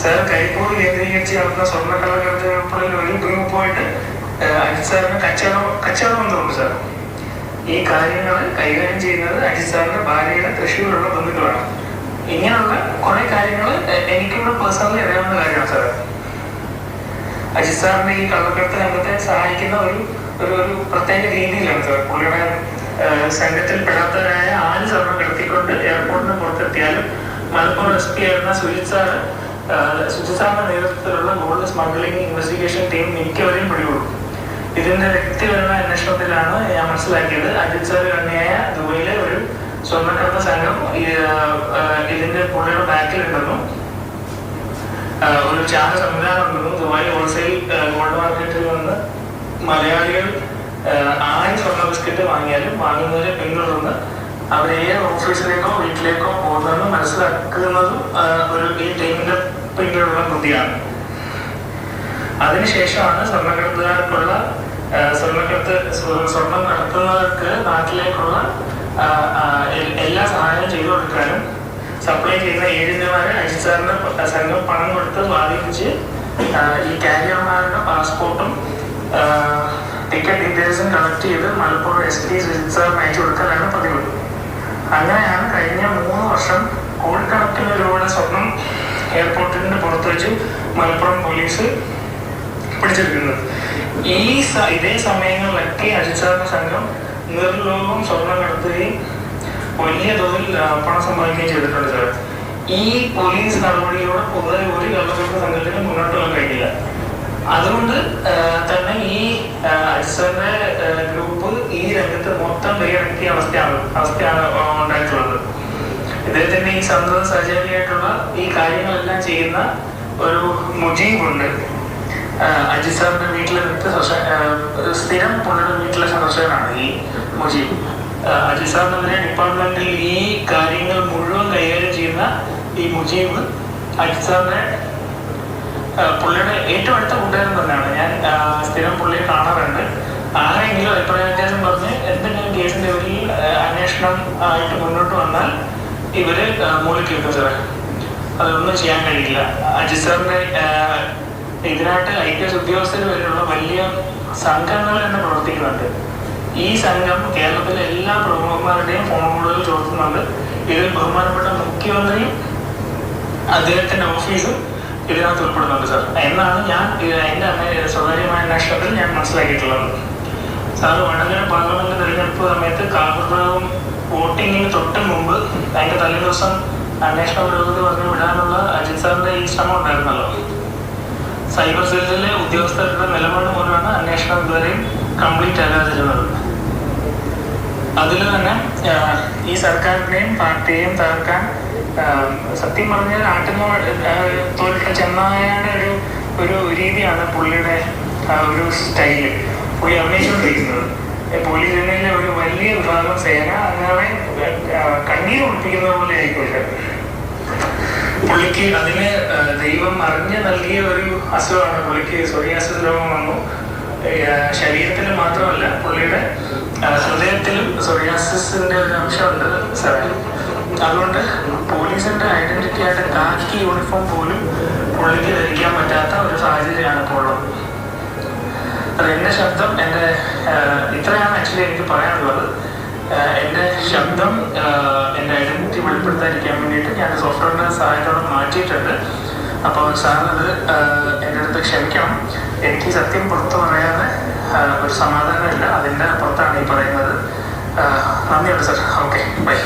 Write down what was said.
Sir Karipur കേന്ദ്രീകരിച്ച് നടന്ന സ്വർണക്കള്ളക്കടത്തുകളിൽ ഒരു ഗ്രൂപ്പുമായിട്ട് അജിത് സാറിന് കച്ചവടം കച്ചവടം ബന്ധമുണ്ട് സാർ. ഈ കാര്യങ്ങൾ കൈകാര്യം ചെയ്യുന്നത് അജിത് സാറിന്റെ ഭാര്യയുടെ തൃശ്ശൂരുള്ള ബന്ധുക്കളാണ്. ഇങ്ങനെയുള്ള കുറെ കാര്യങ്ങൾ എനിക്കിവിടെ പേഴ്സണലി അറിയാവുന്ന കാര്യമാണ് സാർ അജിത് സാറിന്റെ ഈ കള്ളക്കടത്ത് രംഗത്തെ സഹായിക്കുന്ന ഒരു ഒരു ഒരു പ്രത്യേക രീതിയിലാണ് സാർ. പുള്ളിയുടെ സംഘത്തിൽ പെടാത്തവരായ ആര് സ്വർണം കടത്തിക്കൊണ്ട് എയർപോർട്ടിന് പുറത്തെത്തിയാലും മലപ്പുറം എസ് പി ആയിരുന്ന സുജിത് സാറ് ഏഹ്, സുജിത് സാറിന്റെ നേതൃത്വത്തിലുള്ള ഗോൾഡ് സ്മഗ്ലിംഗ് ഇൻവെസ്റ്റിഗേഷൻ ടീം മിക്കവരെയും പിടികൂടും ഇതിന്റെ വ്യക്തിപരമായ അന്വേഷണത്തിലാണ് ഞാൻ മനസ്സിലാക്കിയത്. അജിത് സാർ കണ്ണിയായ ദുബൈയിലെ ഒരു സ്വർണക്കടന്ന സംഘം ഇതിന്റെ പുള്ളിയുടെ ബാക്കിലുണ്ടെന്നും ഒരു ചാന സംവിധാനം ഉണ്ടെന്നും ദുബായ് ഹോൾസെയിൽ ഗോൾഡ് മാർക്കറ്റിൽ നിന്ന് മലയാളികൾ ആയി സ്വർണ ബിസ്ക്കറ്റ് വാങ്ങിയാലും വാങ്ങുന്നവരെ പിന്തുടർന്ന് അവർ ഏത് ഓഫീസിലേക്കോ വീട്ടിലേക്കോ പോകുന്നതെന്ന് മനസ്സിലാക്കുന്നതും ഒരു ഈ ടീമിന്റെ പിന്നിലുള്ള കൃതിയാണ്. അതിനുശേഷമാണ് സ്വർണക്കടത്തുകാർക്കുള്ള സ്വർണക്കടത്ത് സ്വ- സ്വർണം നടത്തുന്നവർക്ക് നാട്ടിലേക്കുള്ള എല്ലാ സഹായവും ചെയ്തു കൊടുക്കാനും സപ്ലൈ ചെയ്യുന്ന ഏജന്റുമാരെ അയച്ചുതരുന്ന സംഘം പണം കൊടുത്ത് സ്വാധീനിച്ച് ഈ കാരിയർമാരുടെ പാസ്പോർട്ടും ടിക്കറ്റ് ഡീറ്റെയിൽസും കളക്ട് ചെയ്ത് മലപ്പുറം എസ് പി സുജിത് അയച്ചു കൊടുക്കലാണ് പതിവ്. അങ്ങനെയാണ് കഴിഞ്ഞ മൂന്ന് വർഷം കോടിക്കണക്കിന് രൂപയുടെ സ്വർണം എയർപോർട്ടിന്റെ പുറത്ത് വെച്ച് മലപ്പുറം പോലീസ് പിടിച്ചെടുക്കുന്നത്. ഈ ഇതേ സമയങ്ങളിലൊക്കെ അജിത് സാറിന്റെ സംഘം നിർലോകം സ്വർണം കടത്തുകയും വലിയ തോതിൽ പണം സമ്പാദിക്കുകയും ചെയ്തിട്ടുണ്ട് സാർ. ഈ പോലീസ് നടപടിയോടെ പൊതുവെ ഒരു കള്ളക്കടത്ത് സംഘത്തിന് മുന്നോട്ട് പോകാൻ കഴിയില്ല അതുകൊണ്ട് തന്നെ ഈ അജിത് ഗ്രൂപ്പ് ഈ രംഗത്ത് മൊത്തം കൈയടക്കിയ അവസ്ഥയാണ് അവസ്ഥയാണ് ഉണ്ടായിട്ടുള്ളത്. ഇദ്ദേഹത്തിന്റെ ഈ സന്തത സഹചാരിയായിട്ടുള്ള ഈ കാര്യങ്ങളെല്ലാം ചെയ്യുന്ന ഒരു മുജീബുണ്ട്. അജിത് സാറിന്റെ വീട്ടിലെ വ്യക്തി സ്ഥിരം പുള്ളിയുടെ വീട്ടിലെ സന്ദർശകനാണ് ഈ മുജീബ്. അജിത് സാറിനെതിരെ ഡിപ്പാർട്ട്മെന്റിൽ ഈ കാര്യങ്ങൾ മുഴുവൻ കൈകാര്യം ചെയ്യുന്ന ഈ മുജീബ് അജിത് സാറിന്റെ പുള്ളിയുടെ ഏറ്റവും അടുത്ത കൂട്ടുകാരൻ തന്നെയാണ്. ഞാൻ സ്ഥിരം പുള്ളിയെ കാണാറുണ്ട്. ആരെങ്കിലും അഭിപ്രായ വ്യത്യാസം പറഞ്ഞ് എന്തെങ്കിലും കേസിന്റെ ഒരു അന്വേഷണം ആയിട്ട് മുന്നോട്ട് വന്നാൽ ഇവർ മൂളിക്ക് കേൾക്കും സാറേ അതൊന്നും ചെയ്യാൻ കഴിയില്ല. അജിത് സാറിന്റെ ഇതിനായിട്ട് ഐ പി എസ് ഉദ്യോഗസ്ഥർ വരെയുള്ള വലിയ സംഘങ്ങൾ തന്നെ പ്രവർത്തിക്കുന്നുണ്ട്. ഈ സംഘം കേരളത്തിലെ എല്ലാ പ്രമുഖന്മാരുടെയും ഫോൺ കോളുകൾ ഇതിൽ ബഹുമാനപ്പെട്ട മുഖ്യമന്ത്രിയും അദ്ദേഹത്തിന്റെ ഓഫീസും ഇതിനകത്ത് ഉൾപ്പെടുന്നുണ്ട് സാർ. എന്നാണ് ഞാൻ എന്റെ സ്വകാര്യമായ അന്വേഷണത്തിൽ ഞാൻ മനസ്സിലാക്കിയിട്ടുള്ളത്. സാറ് വടകര പാർലമെന്റ് തെരഞ്ഞെടുപ്പ് സമയത്ത് കാർബറാവും വോട്ടിങ്ങിന് തൊട്ട് മുമ്പ് അതിന്റെ തലേദിവസം അന്വേഷണ പുരോഗതി പറഞ്ഞു വിടാനുള്ള അജിത് സാറിന്റെ ഈ ശ്രമം ഉണ്ടായിരുന്നല്ലോ. സൈബർ സെല്ലിലെ ഉദ്യോഗസ്ഥരുടെ നിലപാട് മൂലമാണ് അന്വേഷണം ഇതുവരെയും കംപ്ലീറ്റ് ആകാതിരുന്നത്. അതിൽ തന്നെ ഈ സർക്കാരിനെയും പാർട്ടിയെയും തകർക്കാൻ സത്യം പറഞ്ഞാൽ തോലിട്ട ചെന്നായയുടെ ഒരു ഒരു രീതിയാണ് പുള്ളിയുടെ ഒരു സ്റ്റൈൽ. പുള്ളി അഭിനയിച്ചുകൊണ്ടിരിക്കുന്നത്. ഏ, പോലീസ് ഒരു വലിയ വിഭാഗം സേന അങ്ങനെ കണ്ണീർ ഒളിപ്പിക്കുന്ന പോലെ ആയിക്കോട്ടെ. പുള്ളിക്ക് അതിന് ദൈവം അറിഞ്ഞ് നൽകിയ ഒരു അസുഖമാണ്. പുള്ളിക്ക് സോറിയാസിസ് രോഗം വന്നു. ശരീരത്തിൽ മാത്രമല്ല പുള്ളിയുടെ ഹൃദയത്തിലും സോറിയാസിസിന്റെ ഒരു അംശമുണ്ട് സാറേ അതുകൊണ്ട് പോലീസിന്റെ ഐഡന്റിറ്റി ആയിട്ട് കാക്കി യൂണിഫോം പോലും പുള്ളിക്ക് ധരിക്കാൻ പറ്റാത്ത ഒരു സാഹചര്യമാണ് ഇപ്പോൾ ഉള്ളത് അത് എന്റെ ശബ്ദം എന്റെ ഇത്രയാണ് ആക്ച്വലി എനിക്ക് പറയാനുള്ളത്. എന്റെ ശബ്ദം എന്റെ ഐഡന്റിറ്റി വെളിപ്പെടുത്താതിരിക്കാൻ വേണ്ടിയിട്ട് ഞാൻ സോഫ്റ്റ്വെയറിന്റെ സഹായത്തോടെ മാറ്റിയിട്ടുണ്ട്. അപ്പോൾ സാറിനത് എന്റെ അടുത്ത് ക്ഷമിക്കണം. എനിക്ക് സത്യം പുറത്തു പറയാതെ ഒരു സമാധാനമില്ല. അതിന്റെ പുറത്താണ് ഈ പറയുന്നത്. നന്ദിയുണ്ട് സാർ. Okay bye.